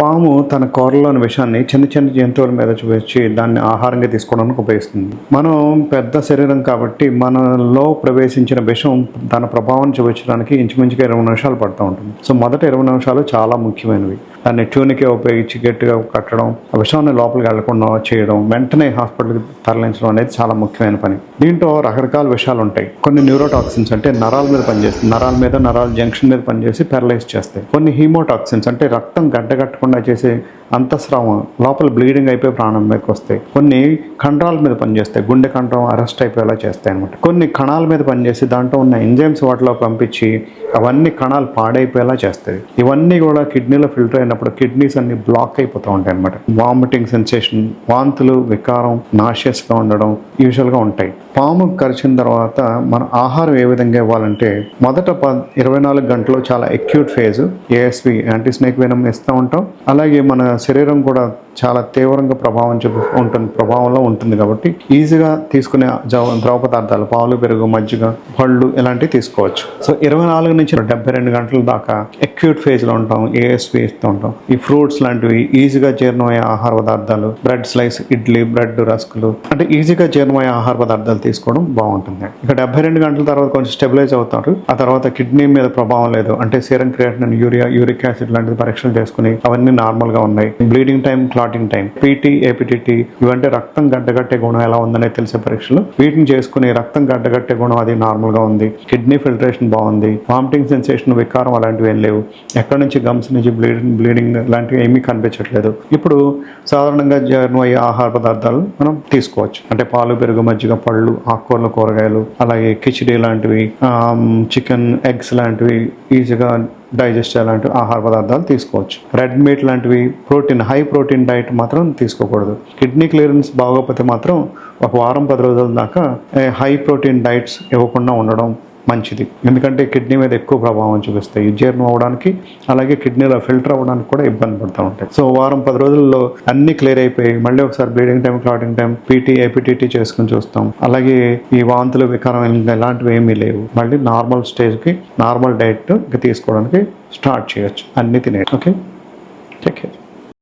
పాము తన కూరలోని విషాన్ని చిన్న చిన్న జంతువుల మీద చూపించి దాన్ని ఆహారంగా తీసుకోవడానికి ఉపయోగిస్తుంది. మనం పెద్ద శరీరం కాబట్టి మనలో ప్రవేశించిన విషం తన ప్రభావం చూపించడానికి ఇంచుమించుగా ఇరవై నిమిషాలు పడుతూ ఉంటుంది. సో మొదట ఇరవై నిమిషాలు చాలా ముఖ్యమైనవి. దాన్ని ట్యూనికే ఉపయోగించి గట్టిగా కట్టడం ఆ విషాన్ని లోపలికి వెళ్ళకుండా చేయడం వెంటనే హాస్పిటల్కి తరలించడం అనేది చాలా ముఖ్యమైన పని. దీంట్లో రకరకాల విషయాలు ఉంటాయి. కొన్ని న్యూరోటాక్సిన్స్ అంటే నరాల మీద పనిచేస్తాయి. నరాల మీద నరాల జంక్షన్ మీద పనిచేసి పారలైజ్ చేస్తాయి. కొన్ని హీమోటాక్సిన్స్ అంటే రక్తం గడ్డగట్టకుండా చేసే అంతఃస్రావం లోపల బ్లీడింగ్ అయిపోయి ప్రాణం మీదకి వస్తాయి. కొన్ని కండరాల మీద పనిచేస్తాయి. గుండె కండరం అరెస్ట్ అయిపోయేలా చేస్తాయి అనమాట కొన్ని కణాల మీద పనిచేసి దాంట్లో ఉన్న ఎంజైమ్స్ వాటిలో పంపించి అవన్నీ కణాలు పాడైపోయేలా చేస్తాయి. ఇవన్నీ కూడా కిడ్నీలో ఫిల్టర్ అయినప్పుడు కిడ్నీస్ అన్ని బ్లాక్ అయిపోతూ ఉంటాయి అనమాట వామిటింగ్ సెన్సేషన్ వాంతులు వికారం నాషియస్గా ఉండడం యూజువల్గా ఉంటాయి. పాము కరిచిన తర్వాత మన ఆహారం ఏ విధంగా ఇవ్వాలంటే మొదట ప ఇరవై నాలుగు గంటలు చాలా acute phase ASV anti snake venom ఇస్తూ ఉంటాం. అలాగే మన శరీరం కూడా చాలా తీవ్రంగా ప్రభావం చూపు ఉంటుంది ప్రభావంలో ఉంటుంది కాబట్టి ఈజీగా తీసుకునే జవ ద్రవ పదార్థాలు పాలు పెరుగు మజ్జిగ పళ్ళు ఇలాంటివి తీసుకోవచ్చు. సో ఇరవై నాలుగు నుంచి డెబ్బై రెండు గంటల దాకా అక్యూట్ ఫేజ్లో ఉంటాం ఏఎస్ ఇస్తూ ఉంటాం. ఈ ఫ్రూట్స్ లాంటివి ఈజీగా జీర్ణమయ్యే ఆహార పదార్థాలు బ్రెడ్ స్లైస్ ఇడ్లీ బ్రెడ్ రస్కులు అంటే ఈజీగా జీర్ణమయ్యే ఆహార పదార్థాలు తీసుకోవడం బాగుంటుంది. ఇక డెబ్బై రెండు గంటల తర్వాత కొంచెం స్టెబిలైజ్ అవుతారు. ఆ తర్వాత కిడ్నీ మీద ప్రభావం లేదు. అంటే serum creatinine urea uric acid లాంటివి పరీక్షలు చేసుకుని అవన్నీ నార్మల్గా ఉన్నాయి. Bleeding time clotting time PT APTT ఇవంటే రక్తం గడ్డగట్టే గుణం ఎలా ఉందనే తెలిసే పరీక్షలు. వీటిని చేసుకుని రక్తం గడ్డగట్టే గుణం అది నార్మల్గా ఉంది. కిడ్నీ ఫిల్టరేషన్ బాగుంది. వామిటింగ్ సెన్సేషన్ వికారం అలాంటివి ఏం లేవు. ఎక్కడి నుంచి గమ్స్ నుంచి బ్లీడింగ్ బ్లీడింగ్ లాంటివి ఏమీ కనిపించట్లేదు. ఇప్పుడు సాధారణంగా జీర్ణం అయ్యే ఆహార పదార్థాలు మనం తీసుకోవచ్చు. అంటే పాలు పెరుగు మజ్జిగ పళ్ళు ఆకుకూరలు కూరగాయలు అలాగే కిచిడి లాంటివి చికెన్ ఎగ్స్ లాంటివి ఈజీగా డైజెస్ట్ అలాంటి ఆహార పదార్థాలు తీసుకోవచ్చు. రెడ్ మీట్ లాంటివి ప్రోటీన్ హై ప్రోటీన్ డైట్ మాత్రం తీసుకోకూడదు. కిడ్నీ క్లియరెన్స్ బాగోకపోతే మాత్రం ఒక వారం పది రోజుల దాకా హై ప్రోటీన్ డైట్స్ ఇవ్వకుండా ఉండడం మంచిది. ఎందుకంటే కిడ్నీ మీద ఎక్కువ ప్రభావం చూపిస్తాయి. జీర్ణం అవ్వడానికి అలాగే కిడ్నీలో ఫిల్టర్ అవ్వడానికి కూడా ఇబ్బంది పడుతూ ఉంటాయి. సో వారం పది రోజుల్లో అన్ని క్లియర్ అయిపోయి మళ్ళీ ఒకసారి bleeding time clotting time PT APTT చేసుకుని చూస్తాం. అలాగే ఈ వాంతులు వికారం ఇలాంటివి ఏమీ లేవు. మళ్ళీ నార్మల్ స్టేజ్కి నార్మల్ డైట్ తీసుకోవడానికి స్టార్ట్ చేయొచ్చు. అన్ని తినే ఓకే? Take care.